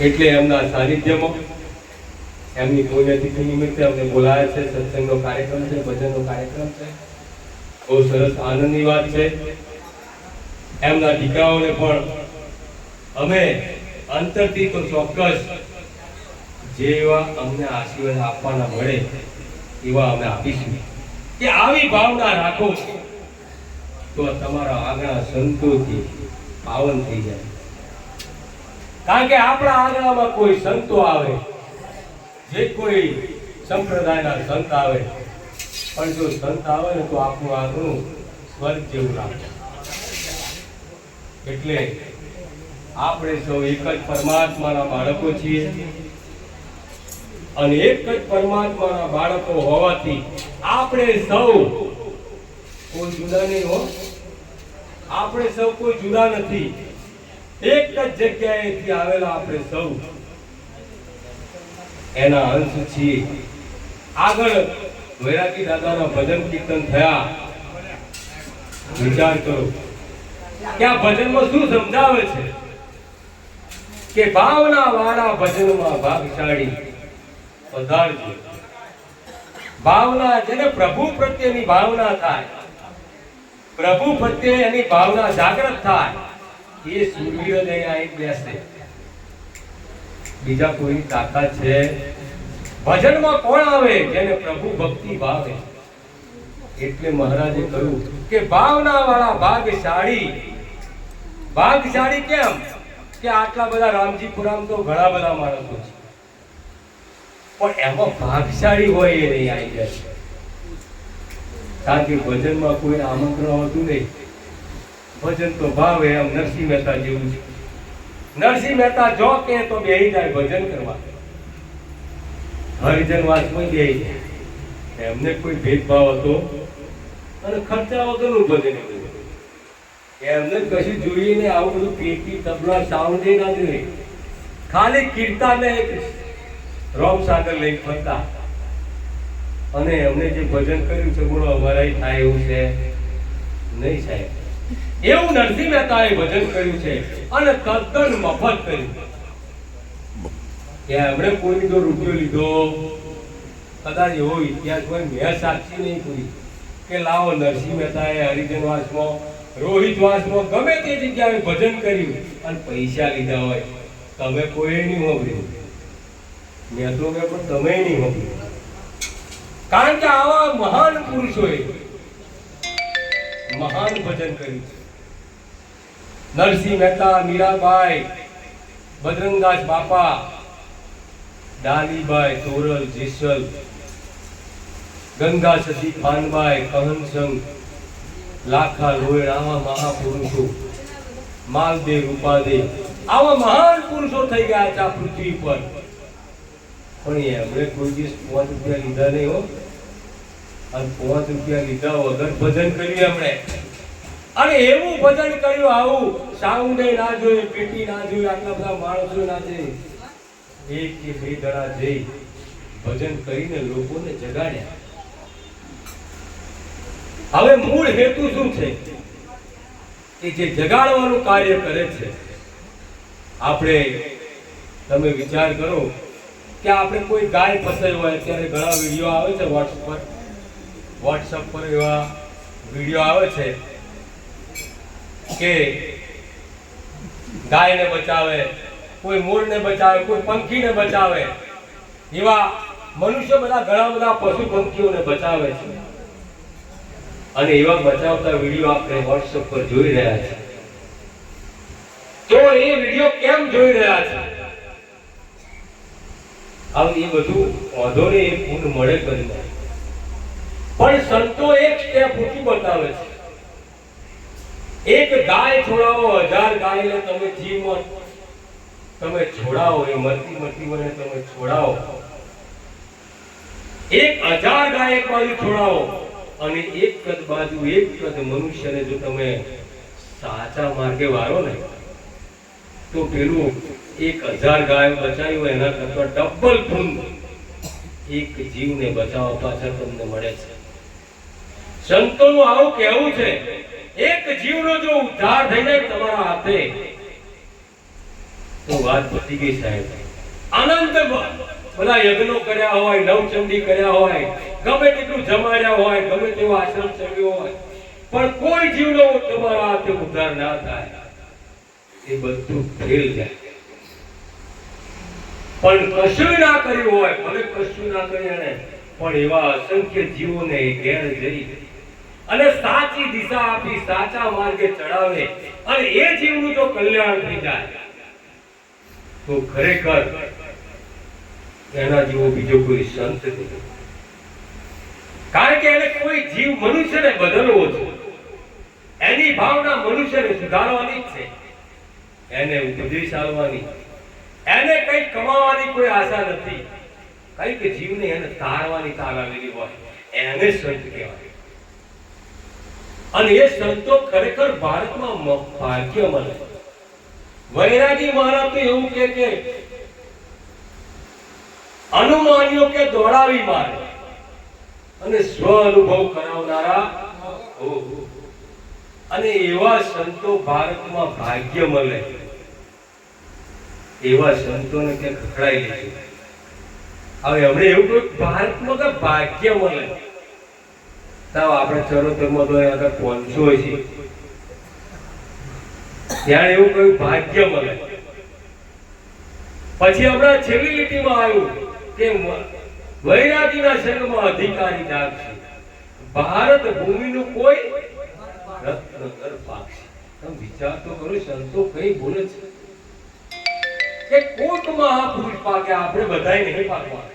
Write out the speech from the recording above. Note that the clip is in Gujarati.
એટલે એમના સાનિધ્યમાં એમની પુણ્યતિથિ નિમિત્તે અમને બોલાયા છે, સત્સંગનો કાર્યક્રમ છે, ભજનનો કાર્યક્રમ છે. બહુ સરસ આનંદની વાત છે. એમના દીકરાઓને પણ અમે અંતરથી તો ચોક્કસ જે એવા અમને આશીર્વાદ આપવાના મળે એવા અમે આપીશું. કે આવી ભાવના રાખો તો તમારા આગળ સંતોથી પાવન થઈ જાય. કારણ કે આપણા આંગણામાં કોઈ સંતો આવે, જે કોઈ સંપ્રદાયના સંત આવે, પણ જો સંત આવે ને તો આપણું આંગણું સ્વર્ગ જેવું લાગે. એટલે આપણે સૌ એક જ પરમાત્માના બાળકો છીએ અને એક જ પરમાત્માના બાળકો હોવાથી આપણે સૌ કોઈ જુદા નહીં હો. આપણે સૌ કોઈ જુદા નથી. એક જ જગ્યાએથી આવેલા આપણે સૌ. એના અંશ છીએ. આગળ વૈરાગી દાદાના ભજન કીર્તન થયા. વિચાર કરો. કે આ ભજનમાં શું સમજાવે છે? કે ભાવના વાળા ભજનમાં ભાગશાળી પધારજો. ભાવના જેને પ્રભુ પ્રત્યેની ભાવના થાય. પ્રભુ પ્રત્યે એની ભાવના જાગૃત થાય. એ સૂર્યોદય અહીં બેસે. બીજા કોઈ તાકાત છે? ભજનમાં કોણ આવે? જેને પ્રભુ ભક્તિ ભાવે. એટલે મહારાજે કહ્યું કે ભાવના વાળા ભાગશાળી. ભાગશાળી કેમ? કે આટલા બધા રામજીપુરામ તો ઘણા બધા માણસો છે. પણ એમાં ભાગશાળી હોય એ નહીં આવી જાય. કારણ કે ભજનમાં કોઈ આમંત્રણ હોતું નહીં. ભજન તો ભાવે એમ નરસિંહ મહેતા જેવું છે. નરસિંહ મહેતા જો કે તો બેહી જાય ભજન કરવા. હરિજન વાસમાં બેહી જાય. એમને કોઈ ભેદભાવ હતો? અને ખર્ચા વગરનું ભજન એવું એમને કશું જોઈએ આવું બધું પેટી તબલા, સાઉન્ડ એ ના જોઈએ. ખાલી કીર્તાને એક રોમ સાગર લઈ ફરતા. અને એમને જે ભજન કર્યું છે, બોલો અમારા થાય એવું છે? નહીં સાહેબ. એવું નરસિંહ મહેતાએ ભજન કર્યું છે અને તદ્દન મફત કર્યું કે એમણે કોઈની જો રૂપિયો લીધો, કદાચ એવો ઇતિહાસ હોય, મેં સાક્ષી નહીં પૂરી. કે લાવો નરસિંહ મહેતાએ હરિજનવાસમાં રોહિતવાસમાં ગમે તે જગ્યાએ ભજન કર્યું અને પૈસા લીધા હોય. તમે કોઈ નહીં હોભર્યું. મેં તો મેં પણ તમે નહીં હોભર્યું. કારણ કે આવા મહાન પુરુષોએ મહાન ભજન કર્યું છે. નરસિંહ મહેતા, મીરાબાઈ, બજરંગદાસ બાપા, ડાલીબાઈ, તોરલ, જેસલ, ગંગા સતી ખાનબાઈ કહનસંગ, લાખા લોયણ આવા મહાપુરુષો, માલદેવ, રૂપાદેવ, આવા મહાન પુરુષો થઈ ગયા છે આ પૃથ્વી પર. પણ એમણે કોઈ દિવસ પાંચ લીધા નહીં હો. અને પાંચ રૂપિયા લીધા વગર ભજન કર્યું આપણે. અને એવું ભજન કર્યું આવું. સાઉન્ડે ના જોઈએ પેટી ના જોઈએ આટલા બધા માણસો ના જોઈએ એક કે બે દડા જઈ ભજન કરીને લોકોને જગાડ્યા. હવે મૂળ હેતુ શું છે? કે જે જગાડવાનું કાર્ય કરે છે, આપણે તમે વિચાર કરો કે આપણે કોઈ ગાય ફસાઈ હોય અત્યારે ઘણા વીડિયો આવે છે વોટ્સઅપ પર. વોટ્સઅપ પર એવા વીડિયો આવે છે કે ગાયને બચાવે, કોઈ મોરને બચાવે, કોઈ પંખીને બચાવે, એવા મનુષ્ય બધા ઘણા બધા પશુ પંખીઓને બચાવે છે. અને એવા બચાવતા વીડિયો આપણે વોટ્સઅપ પર જોઈ રહ્યા છે. તો એ વીડિયો કેમ જોઈ રહ્યા છે? આવું એ બધું વાંધો ને એ પૂર્ણ મળે કરીને પણ સંતો એક સ્ટેપ ઊંચું બતાવે છે. એક ગાય છોડાવો, હજાર ગાયને તમે જીવમાં તમે છોડાવો, એ મરતી મરતી મને તમે છોડાવો. એક હજાર ગાય એક છોડાવો અને એક કદ બાજુ, એક કદ મનુષ્યને જો તમે સાચા માર્ગે વારો ને, તો પેલું એક હજાર ગાય બચાવ્યું એના કરતા ડબલ પૂન એક જીવને બચાવવા પાછળ તમને મળે છે. સંતોનું આવું કહેવું છે, એક જીવનો જો ઉદ્ધાર થઈ તમારા હાથે, તો વાત પતી ગઈ સાહેબ. આનંદ બધા યજ્ઞો કર્યા હોય, નવચંડી કર્યા હોય, ગમે તેટલું જમાડ્યા હોય, ગમે તેવો આશ્રમ ચડ્યો હોય, પણ કોઈ જીવનો તમારા હાથે ઉદ્ધાર ના થાય. એ બધું ફેલ જાય. પણ કશું ના કર્યું હોય, ભલે કશું ના કર્યું ને, પણ એવા અસંખ્ય જીવોને ઘેર જઈ અને સાચી દિશા આપી, સાચા માર્ગે ચડાવે અને એ જીવનું જો કલ્યાણ થઈ જાય, તો ખરેખર એના જેવો બીજો કોઈ સંત નહીં. કારણ કે એને કોઈ જીવ મનુષ્યને બદલવો છે. એની ભાવના મનુષ્યને સુધારવાની જ છે. એને ઉપદેશ આવવાની એને કઈ કમાવાની કોઈ આશા નથી. કંઈક જીવને એને તારવાની તાર આવેલી હોય, એને સંત કહેવાય. અને એ સંતો ખરેખર ભારતમાં ભાગ્ય મળે. વૈરાગી મહારાજ તો એવું કે કે, અનુમાનીઓ કે દોડાવી મારે અને સ્વ અનુભવ કરાવનારા અને એવા સંતો ભારતમાં ભાગ્ય મળે. એવા સંતોને કે ખખડાઈ લેજો. હવે હમણે એવું કહ્યું ભારતમાં કે ભાગ્ય મળે. તાવ આપણે ચરોતરમાં તો આગળ પહોંચો છે. ત્યાં એવું કહ્યું, ભાગ્ય મળે. પછી હમણાં છેલ્લી લીટીમાં આવ્યું કે વૈરાગીના સંઘમાં અધિકારી જાગ છે ભારત ભૂમિનું કોઈ રત્ન કર પાકશે. તમે વિચાર તો કરો, સંતો કઈ બોલે છે. કે કોટ મહાપુરુષ પાકે, આપણે બધાય નહીં પાકવા